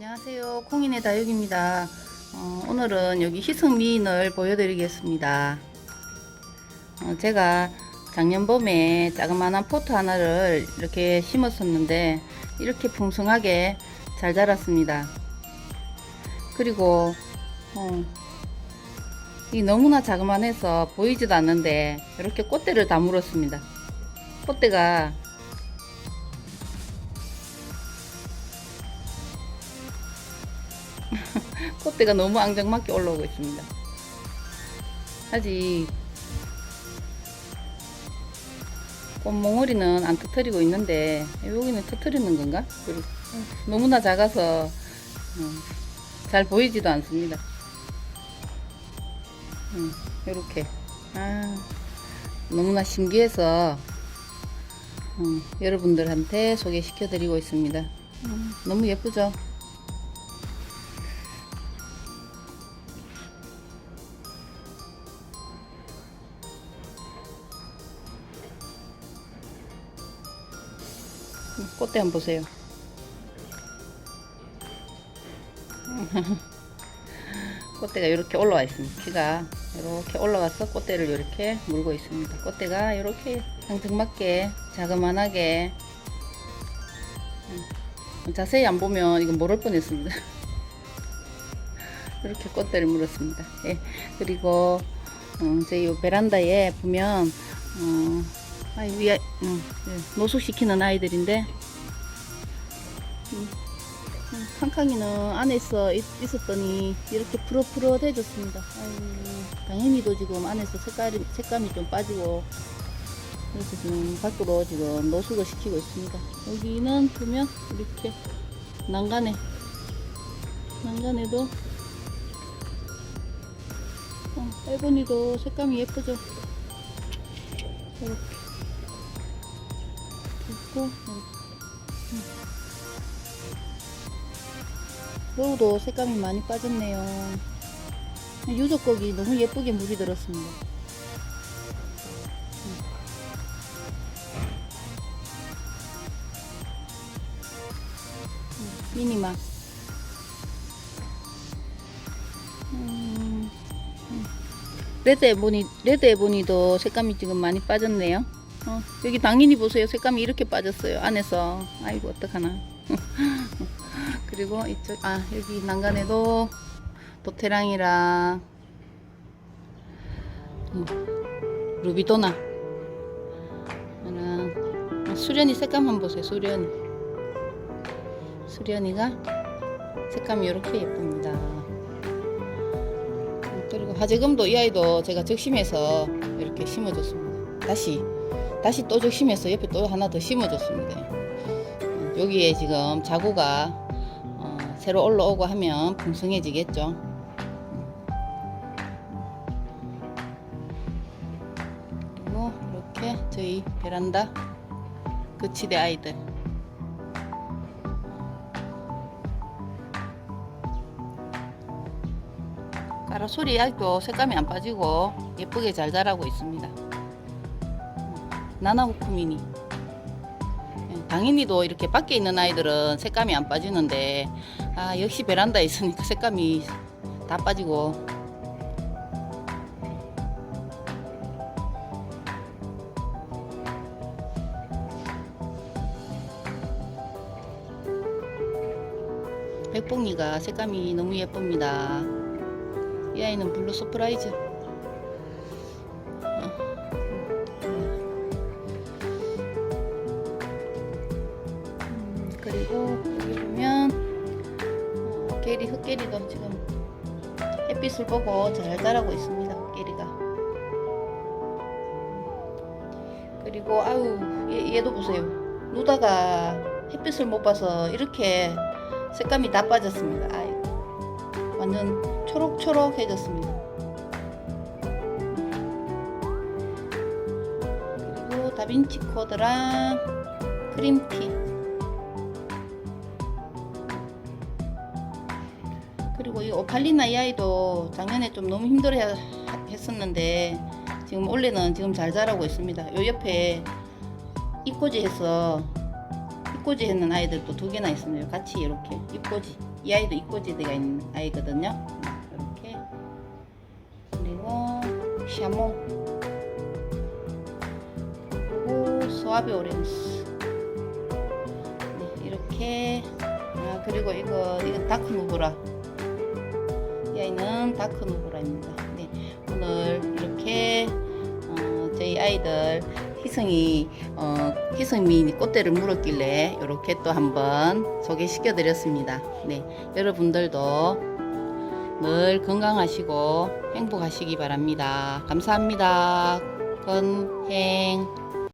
안녕하세요. 콩인의 다육입니다. 어, 오늘은 여기 희성미인을 보여드리겠습니다. 어, 제가 작년 봄에 자그마한 포트 하나를 이렇게 심었었는데 이렇게 풍성하게 잘 자랐습니다. 그리고 어, 이 너무나 자그만해서 보이지도 않는데 이렇게 꽃대를 다 물었습니다. 꽃대가 꽃대가 너무 앙증맞게 올라오고 있습니다. 아직 꽃몽오리는 안 터트리고 있는데 여기는 터트리는 건가? 너무나 작아서 음, 잘 보이지도 않습니다. 이렇게 아, 너무나 신기해서 음, 여러분들한테 소개시켜 드리고 있습니다. 음, 너무 예쁘죠? 꽃대 한번 보세요. 꽃대가 이렇게 올라와 있습니다. 키가 이렇게 올라가서 꽃대를 이렇게 물고 있습니다. 꽃대가 이렇게 앙증맞게 자그만하게 음, 자세히 안 보면 이건 모를 뻔했습니다. 이렇게 꽃대를 물었습니다. 예, 그리고 음, 제이 베란다에 보면 어, 아, 위에 음, 예, 노숙시키는 아이들인데 음, 음, 칸칸이는 안에서 있, 있었더니 이렇게 푸릇푸릇해졌습니다. 당연히도 지금 안에서 색깔이, 색감이 좀 빠지고 그래서 지금 밖으로 지금 노숙을 시키고 있습니다. 여기는 보면 이렇게 난간에 난간에도 어, 빼보니도 색감이 예쁘죠? 이렇게 있고 여기도 색감이 많이 빠졌네요. 유적곡이 너무 예쁘게 물이 들었습니다. 음. 레드 에보니 레드 에보니도 색감이 지금 많이 빠졌네요 어, 여기 당연히 보세요. 색감이 이렇게 빠졌어요. 안에서. 아이고, 어떡하나. 그리고 이쪽, 아, 여기 난간에도 도테랑이랑 음, 루비도나. 랑 수련이 색감 한번 보세요. 수련이. 수련이가 색감이 이렇게 예쁩니다. 그리고 하재금도 이 아이도 제가 적심해서 이렇게 심어줬습니다. 다시 다시 또 적 심해서 옆에 또 하나 더 심어줬습니다. 어, 여기에 지금 자구가 어, 새로 올라오고 하면 풍성해지겠죠. 그리고 이렇게 저희 베란다 거치대 아이들 까라 소리 아직도 색감이 안 빠지고 예쁘게 잘 자라고 있습니다. 나나후쿠미니. 예, 당연히도 이렇게 밖에 있는 아이들은 색감이 안 빠지는데 아 역시 베란다에 있으니까 색감이 다 빠지고. 백봉이가 색감이 너무 예쁩니다. 이 아이는 블루 서프라이즈 그리고 여기 보면 어, 게리 흑게리도 지금 햇빛을 보고 잘 자라고 있습니다. 흑게리가. 그리고 아유 얘, 얘도 보세요. 누다가 햇빛을 못 봐서 이렇게 색감이 다 빠졌습니다. 아이 완전 초록초록해졌습니다. 그리고 다빈치 코드랑 크림티 그리고 이 오팔리나 이 아이도 작년에 좀 너무 힘들어 했었는데 지금 올해는 지금 잘 자라고 있습니다. 요 옆에 입꼬지 해서 입꼬지 했는 아이들도 두 개나 있습니다. 같이 이렇게 입꼬지. 이 아이도 입꼬지대가 있는 아이거든요. 이렇게 그리고 샤몽 그리고 소아비 오렌지 네, 이렇게 아 그리고 이거 이거 다크 누브라 이 아이는 다크 누브라입니다. 네 오늘 이렇게 어, 저희 아이들 희성이 어, 희성민이 꽃대를 물었길래 이렇게 또 한번 소개시켜 드렸습니다. 네 여러분들도 늘 건강하시고 행복하시기 바랍니다. 감사합니다. 건행